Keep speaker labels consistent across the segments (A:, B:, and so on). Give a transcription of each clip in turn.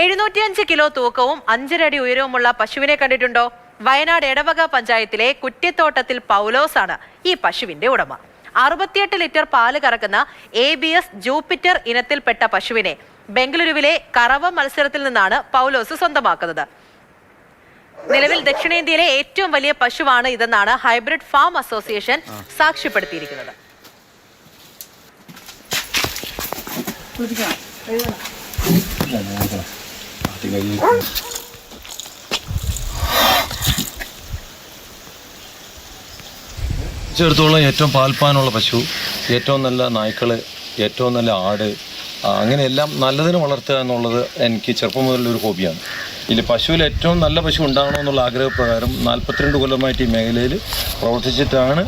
A: എഴുന്നൂറ്റിയഞ്ച് kilo തൂക്കവും അഞ്ചരടി ഉയരവുമുള്ള പശുവിനെ കണ്ടിട്ടുണ്ടോ? വയനാട് എടവക പഞ്ചായത്തിലെ കുറ്റിത്തോട്ടത്തിൽ പൗലോസാണ് ഈ പശുവിന്റെ ഉടമ. അറുപത്തിയെട്ട് ലിറ്റർ പാൽ കറക്കുന്ന എ ബി എസ് ജൂപ്പിറ്റർ ഇനത്തിൽപ്പെട്ട പശുവിനെ ബംഗളൂരുവിലെ കറവ മത്സരത്തിൽ നിന്നാണ് പൗലോസ് സ്വന്തമാക്കുന്നത്. നിലവിൽ ദക്ഷിണേന്ത്യയിലെ ഏറ്റവും വലിയ പശുവാണ് ഇതെന്നാണ് ഹൈബ്രിഡ് ഫാം അസോസിയേഷൻ സാക്ഷ്യപ്പെടുത്തിയിരിക്കുന്നത്.
B: ചേർത്തോളം ഏറ്റവും പാൽപ്പാനുള്ള പശു ഏറ്റവും നല്ല നായ്ക്കൾ ഏറ്റവും നല്ല ആട് അങ്ങനെയെല്ലാം നല്ലതിന് വളർത്തുക എന്നുള്ളത് എനിക്ക് ചെറുപ്പം മുതലുള്ളൊരു ഹോബിയാണ്. ഇതിൽ പശുവിൽ ഏറ്റവും നല്ല പശു ഉണ്ടാകണമെന്നുള്ള ആഗ്രഹപ്രകാരം നാൽപ്പത്തിരണ്ട് കൊല്ലമായിട്ട് ഈ മേഖലയിൽ പ്രവർത്തിച്ചിട്ടാണ്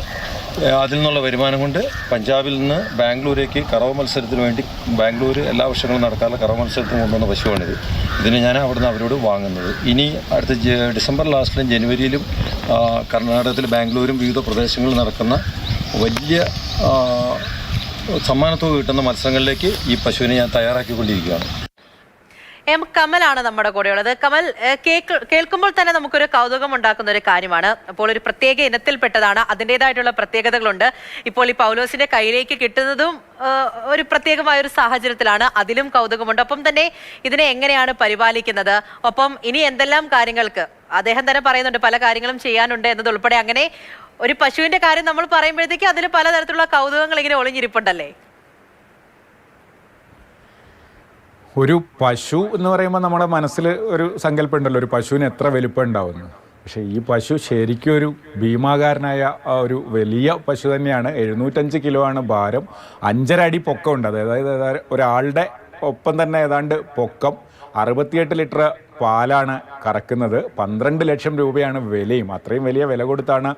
B: അതിൽ നിന്നുള്ള വരുമാനം കൊണ്ട് പഞ്ചാബിൽ നിന്ന് ബാംഗ്ലൂരേക്ക് കറവ് മത്സരത്തിന് വേണ്ടി ബാംഗ്ലൂർ എല്ലാ വർഷങ്ങളും നടക്കാറുള്ള കറവ് മത്സരത്തിന് കൊണ്ടുവന്ന പശുവാണിത്. ഇതിന് ഞാൻ അവിടുന്ന് അവരോട് വാങ്ങുന്നത്. ഇനി അടുത്ത ഡിസംബർ ലാസ്റ്റിലും ജനുവരിയിലും കർണാടകത്തിൽ ബാംഗ്ലൂരും വിവിധ പ്രദേശങ്ങളിൽ നടക്കുന്ന വലിയ സമ്മാനത്തുക കിട്ടുന്ന മത്സരങ്ങളിലേക്ക് ഈ പശുവിനെ ഞാൻ തയ്യാറാക്കിക്കൊണ്ടിരിക്കുകയാണ്.
A: എം കമലാണ് നമ്മുടെ കൂടെയുള്ളത്. കമൽ കേൾക്കുമ്പോൾ തന്നെ നമുക്കൊരു കൗതുകം ഉണ്ടാക്കുന്ന ഒരു കാര്യമാണ്. അപ്പോൾ ഒരു പ്രത്യേക ഇനത്തിൽപ്പെട്ടതാണ്. അതിന്റെതായിട്ടുള്ള പ്രത്യേകതകളുണ്ട്. ഇപ്പോൾ ഈ പൗലോസിന്റെ കയ്യിലേക്ക് കിട്ടുന്നതും ഒരു പ്രത്യേകമായ ഒരു സാഹചര്യത്തിലാണ്. അതിലും കൗതുകമുണ്ട്. ഒപ്പം തന്നെ ഇതിനെ എങ്ങനെയാണ് പരിപാലിക്കുന്നത്? ഒപ്പം ഇനി എന്തെല്ലാം കാര്യങ്ങൾക്ക്? അദ്ദേഹം തന്നെ പറയുന്നുണ്ട് പല കാര്യങ്ങളും ചെയ്യാനുണ്ട് എന്നതുൾപ്പെടെ. അങ്ങനെ ഒരു പശുവിന്റെ കാര്യം നമ്മൾ പറയുമ്പോഴത്തേക്ക് അതിൽ പലതരത്തിലുള്ള കൗതുകങ്ങൾ ഇങ്ങനെ ഒളിഞ്ഞിരിപ്പുണ്ടല്ലേ?
C: ഒരു പശു എന്ന് പറയുമ്പോൾ നമ്മുടെ മനസ്സിൽ ഒരു സങ്കല്പം ഉണ്ടല്ലോ ഒരു പശുവിന് എത്ര വലുപ്പം ഉണ്ടാവുന്നു പക്ഷേ ഈ പശു ശരിക്കും ഒരു ഭീമാകാരനായ ഒരു വലിയ പശു തന്നെയാണ്. എഴുന്നൂറ്റഞ്ച് കിലോ ആണ് ഭാരം. അഞ്ചര അടി പൊക്കമുണ്ട്. അതായത് ഒരാളുടെ ഒപ്പം തന്നെ ഏതാണ്ട് പൊക്കം. അറുപത്തിയെട്ട് ലിറ്റർ പാലാണ് കറക്കുന്നത്. പന്ത്രണ്ട് ലക്ഷം രൂപയാണ് വിലയും. അത്രയും വലിയ വില കൊടുത്താണ്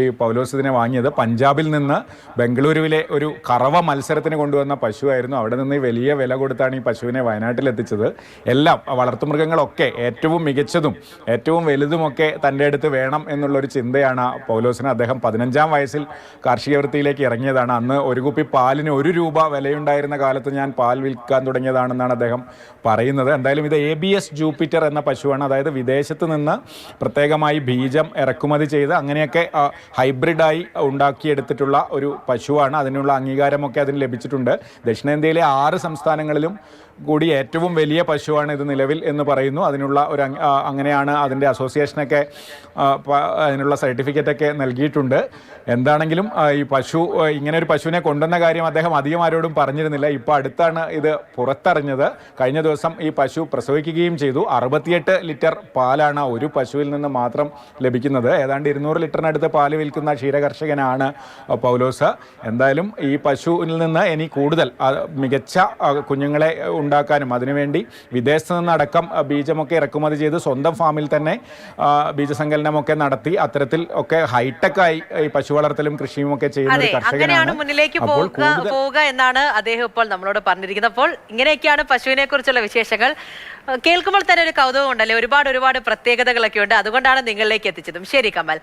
C: ഈ പൗലോസ് ഇതിനെ വാങ്ങിയത്. പഞ്ചാബിൽ നിന്ന് ബംഗളൂരുവിലെ ഒരു കറവ മത്സരത്തിന് കൊണ്ടുവന്ന പശുവായിരുന്നു. അവിടെ നിന്ന് വലിയ വില കൊടുത്താണ് ഈ പശുവിനെ വയനാട്ടിൽ എത്തിച്ചത് എല്ലാം വളർത്തുമൃഗങ്ങളൊക്കെ ഏറ്റവും മികച്ചതും ഏറ്റവും വലുതുമൊക്കെ തന്റെ അടുത്ത് വേണം എന്നുള്ളൊരു ചിന്തയാണ് പൗലോസിന് അദ്ദേഹം പതിനഞ്ചാം വയസ്സിൽ കാർഷിക വൃത്തിയിലേക്ക് ഇറങ്ങിയതാണ്. അന്ന് ഒരു കുപ്പി പാലിന് ഒരു രൂപ വിലയുണ്ടായിരുന്ന കാലത്ത് ഞാൻ പാൽ വിൽക്കാൻ തുടങ്ങിയതാണെന്നാണ് അദ്ദേഹം പറയുന്നത്. എന്തായാലും ഇത് എ ബി എസ് ജൂപ്പിറ്റർ എന്ന പശുവാണ്. അതായത് വിദേശത്ത് നിന്ന് പ്രത്യേകമായി ബീജം ഇറക്കുമതി ചെയ്ത് അങ്ങനെയൊക്കെ ഹൈബ്രിഡായി ഉണ്ടാക്കിയെടുത്തിട്ടുള്ള ഒരു പശുവാണ്. അതിനുള്ള അംഗീകാരമൊക്കെ അതിന് ലഭിച്ചിട്ടുണ്ട്. ദക്ഷിണേന്ത്യയിലെ ആറ് സംസ്ഥാനങ്ങളിലും കൂടി ഏറ്റവും വലിയ പശുവാണ് ഇത് നിലവിൽ എന്ന് പറയുന്നു. അതിനുള്ള ഒരു അങ്ങനെയാണ് അതിന്റെ അസോസിയേഷനൊക്കെ അതിനുള്ള സർട്ടിഫിക്കറ്റൊക്കെ നൽകിയിട്ടുണ്ട്. എന്താണെങ്കിലും ഈ പശു ഇങ്ങനെ ഒരു പശുവിനെ കൊണ്ടുവന്ന കാര്യം അദ്ദേഹം അധികം ആരോടും പറഞ്ഞിരുന്നില്ല. ഇപ്പോൾ അടുത്താണ് ഇത് പുറത്തറിഞ്ഞത്. കഴിഞ്ഞ ദിവസം ഈ പശു പ്രസവിക്കുകയും ചെയ്തു. അറുപത്തിയെട്ട് ലിറ്റർ പാലാണ് ഒരു പശുവിൽ നിന്ന് മാത്രം ലഭിക്കുന്നത്. ഏതാണ്ട് ഇരുന്നൂറ് ലിറ്ററിനടുത്ത് പാൽ വിൽക്കുന്ന ക്ഷീരകർഷകനാണ് പൗലോസ്. എന്തായാലും ഈ പശുവിൽ നിന്ന് ഇനി കൂടുതൽ മികച്ച കുഞ്ഞുങ്ങളെ ഉണ്ടാക്കാനും അതിനുവേണ്ടി വിദേശത്ത് നിന്നടക്കം ബീജമൊക്കെ ഇറക്കുമതി ചെയ്ത് സ്വന്തം ഫാമിൽ തന്നെ ബീജസങ്കലനമൊക്കെ നടത്തി അത്തരത്തിൽ ഒക്കെ ഹൈടെക്കായി ഈ പശു വളർത്തലും കൃഷിയും ഒക്കെ ചെയ്യുന്ന
A: അങ്ങനെയാണ് മുന്നിലേക്ക്
C: പോകുക
A: പോവുക എന്നാണ് അദ്ദേഹം ഇപ്പോൾ നമ്മളോട് പറഞ്ഞിരിക്കുന്നത്. അപ്പോൾ ഇങ്ങനെയൊക്കെയാണ് പശുവിനെ കുറിച്ചുള്ള വിശേഷങ്ങൾ. കേൾക്കുമ്പോൾ തന്നെ ഒരു കൗതുകം ഉണ്ടല്ലേ ഒരുപാട് ഒരുപാട് പ്രത്യേകതകളൊക്കെ ഉണ്ട്. അതുകൊണ്ടാണ് നിങ്ങളിലേക്ക് എത്തിച്ചതും. ശരി കമൽ.